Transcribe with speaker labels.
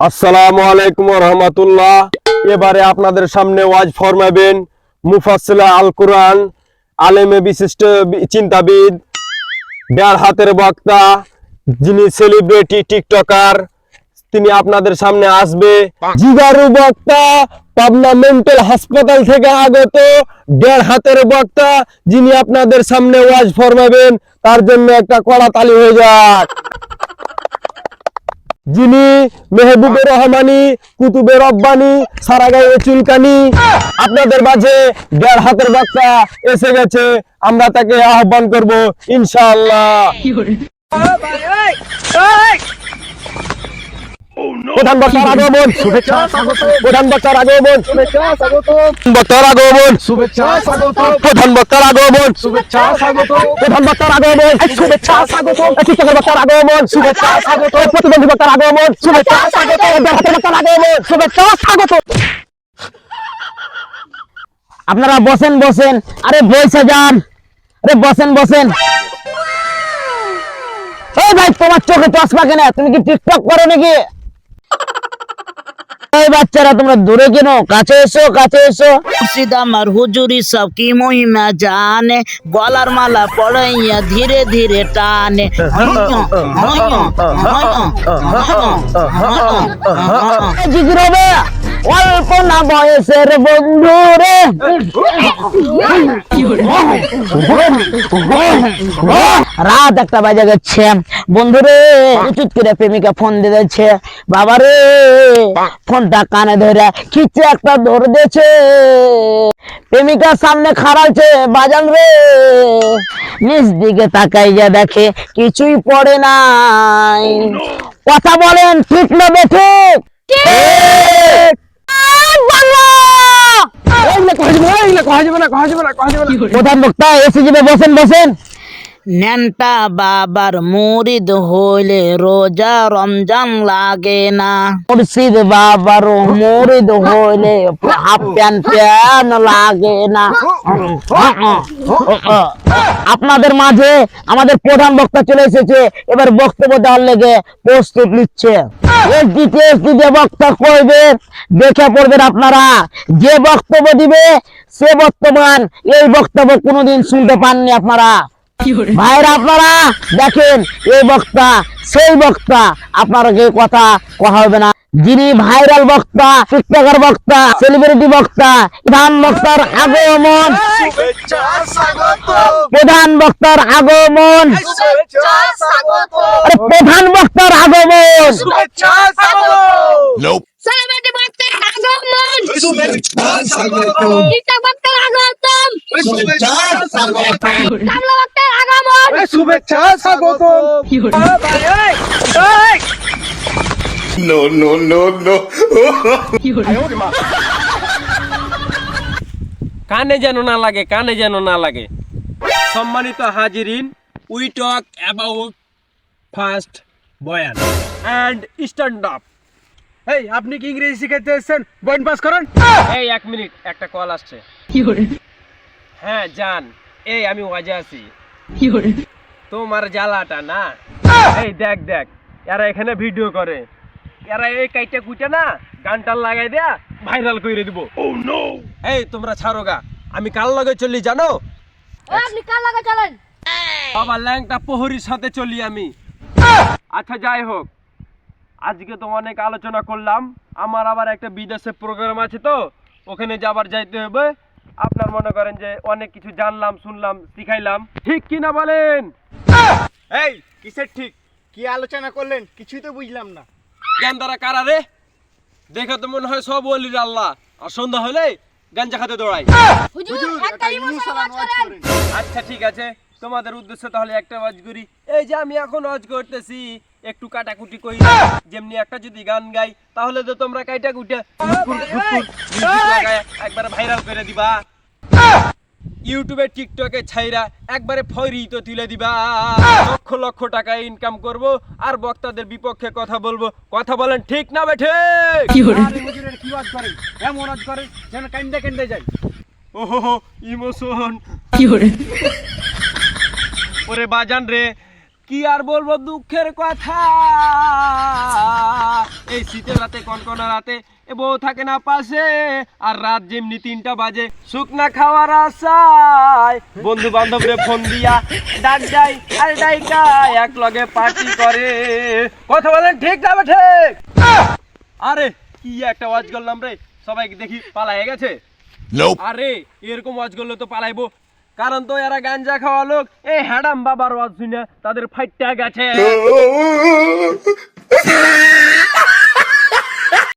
Speaker 1: আসসালামু আলাইকুম রহমতুল্লাহ। এবারে আপনাদের সামনে ওয়াজ ফরমাবেন মুফাসসিলা আল কোরআন আলেমে বিশিষ্ট চিন্তাবিদ দেড় হাতের বক্তা, যিনি সেলিব্রিটি টিকটকার তিনি আপনাদের সামনে আসবে। জিগারু বক্তা, পাবনা মেন্টাল হাসপাতাল থেকে আগত দেড় হাতের বক্তা, যিনি আপনাদের সামনে ওয়াজ ফরমাবেন, তার জন্য একটা কড়া তালি হয়ে যাক। যিনি মেহবুবে রহমানি, কুতুবে রব্বানি, সারাগাঁয়ে চুলকানি, আপনাদের মাঝে দেড় হাতের বাচ্চা এসে গেছে। আমরা তাকে আহ্বান করব, ইনশাআল্লাহ। প্রধান বক্তার আগমন। শুভেচ্ছা প্রধান বক্তার আগমন। শুভেচ্ছা বক্তার আগমন।
Speaker 2: শুভেচ্ছা স্বাগত।
Speaker 1: প্রধান বক্তার আগমন।
Speaker 2: শুভেচ্ছা স্বাগত।
Speaker 1: প্রধান বক্তার আগমন। শুভেচ্ছা স্বাগত। শিক্ষকের বক্তার আগমন। শুভেচ্ছা স্বাগত। প্রতিবন্ধী বক্তার আগমন। শুভেচ্ছা স্বাগত। বক্তার আগমন। শুভেচ্ছা স্বাগত।
Speaker 3: আপনারা বসেন বসেন। আরে বসে যান। আরে বসেন বসেন। এই ভাই তোমার চোখে চশমা কেন? তুমি কি টিকটক করো নাকি? বাচ্চারা তোমরা দূরে কেন? কাছে এসো কাছে এসো। মুর্শিদ আমার হুজুরি সব কি মহিমা জানে? গলার মালা পড়াইয়া ধীরে ধীরে টানে। জিগির হবে অল্প না বয়সের বন্ধু রে। রাত একটা বাজে গেছে। বন্ধুরে উচিত করে প্রেমিকা ফোন দিয়েছে। বাবা রে, ফোনটা কানে ধরে খিচে একটা ধরে দিয়েছে। প্রেমিকার সামনে খাড়াচ্ছে বাজান রে। নিচ দিকে তাকাই যা দেখে কিছুই পড়ে নাই। কথা বলেন, ঠিক না বেঠিক? প্রধান বক্তা এসে যাবে বসেন বসেন নেনটা বাবার মুরিদ হইলে রোজা রমজান লাগে না। মুর্শিদ বাবার মুরিদ হইলে হাফ প্যান লাগে না। আপনাদের মাঝে আমাদের প্রধান বক্তা চলে এসেছে, এবার বক্তব্য দেওয়ার লেগে প্রস্তুত নিচ্ছে। বক্তা করবে দেখে পড়বেন আপনারা, যে বক্তব্য দিবে, সে বর্তমান, এই বক্তব্য কোনোদিন শুনতে পাননি আপনারা। ভাইরা আপনারা দেখেন এই বক্তা সেই বক্তা আপনারা কেউ কথা কথা হবে না। যিনি ভাইরাল বক্তা টিকটকার বক্তা সেলিব্রিটি বক্তা প্রধান বক্তার আগমন। প্রধান বক্তার আগমন।
Speaker 2: শুভেচ্ছা স্বাগত
Speaker 3: আরে প্রধান বক্তার আগমন।
Speaker 4: Bhaktar Agam!
Speaker 2: শুভেচ্ছা স্বাগত.
Speaker 1: কানে যেন না লাগে কানে যেন না লাগে। সম্মানিত হাজিরিন উই টক অ্যাবাউট ফার্স্ট বয়ান অ্যান্ড স্ট্যান্ড আপ
Speaker 2: এই আপনি কি ইংরেজি শিখাইতে এসেছেন? বইন পাস করেন।
Speaker 1: এই এক মিনিট একটা কল আসছে। কি হ্যাঁ জান। এই আমি ওয়াজে আছি। তোমার জ্বালাটা না? এই দেখ দেখ এরা এখানে ভিডিও করে। এরা এই কাইটা কুইটা না গানটা লাগাই দেয়া ভাইরাল করে দিব। এই তোমরা ছাড়ো গা আমি কাল লগে চলি জানো?
Speaker 4: আপনি কার লাগা চলেন?
Speaker 1: বাবা ল্যাংটা প্রহরীর সাথে চলি আমি। আচ্ছা যাই হোক আজকে তো অনেক আলোচনা করলাম। আমার আবার একটা বিদেশে প্রোগ্রাম আছে তো ওখানে যাবার যাইতে হবে। আপনার মনে করেন যে অনেক কিছু জানলাম শুনলাম শিখাইলাম। ঠিক কি না বলেন?
Speaker 2: এই কিসের ঠিক কি আলোচনা করলেন কিছুই তো বুঝলাম না
Speaker 1: জ্ঞান দ্বারা কারা রে দেখে তো মনে হয় সব বলির আল্লাহ আর সন্ধ্যা হলে গাঞ্জা খাতে দৌড়াই আচ্ছা ঠিক আছে তোমাদের উদ্দেশ্য তাহলে একটা ওয়াজ করি এই যে আমি এখন ওয়াজ করতেছি একটু কাটাকুটি করি যেমনি একটা যদি গান গাই তাহলে তো তোমরা কাইটা কুটে একবারে ভাইরাল করে দিবা ইউটিউবে টিকটকে ছাইরা একবারে ফরি তো তুলে দিবা। লক্ষ লক্ষ টাকা ইনকাম করব আর বক্তাদের বিপক্ষে কথা বলব। কথা বলেন ঠিক না বেঠে
Speaker 2: কি ওয়াজ করে? এমন ওয়াজ করে যেন কাইন্দে কাইন্দে যাই
Speaker 1: ওহো ইমোশন। কি ওরে বাজান রে কি আর বলব দুঃখের কথা? এই শীতের রাতে কনকনা রাতে এ বউ থাকে না পাশে আর রাত যেমনি তিনটা বাজে শুকনা খাওয়ার আশায় বন্ধু বান্ধবরে ফোন দিয়া ডাক যাই আরে ডাইকা এক লগে পার্টি করে। কথা বলেন ঠিক না ঠিক আরে কি একটা ওয়াজ করলাম রে সবাইকে দেখি পালায়ে গেছে? আরে এরকম ওয়াজ করলে তো পালাইবো। কারণ তো এরা গাঞ্জা খাওয়া লোক। এই হ্যাডাম বাবার ওয়াজ শুনে তাদের ফাইটটা গেছে।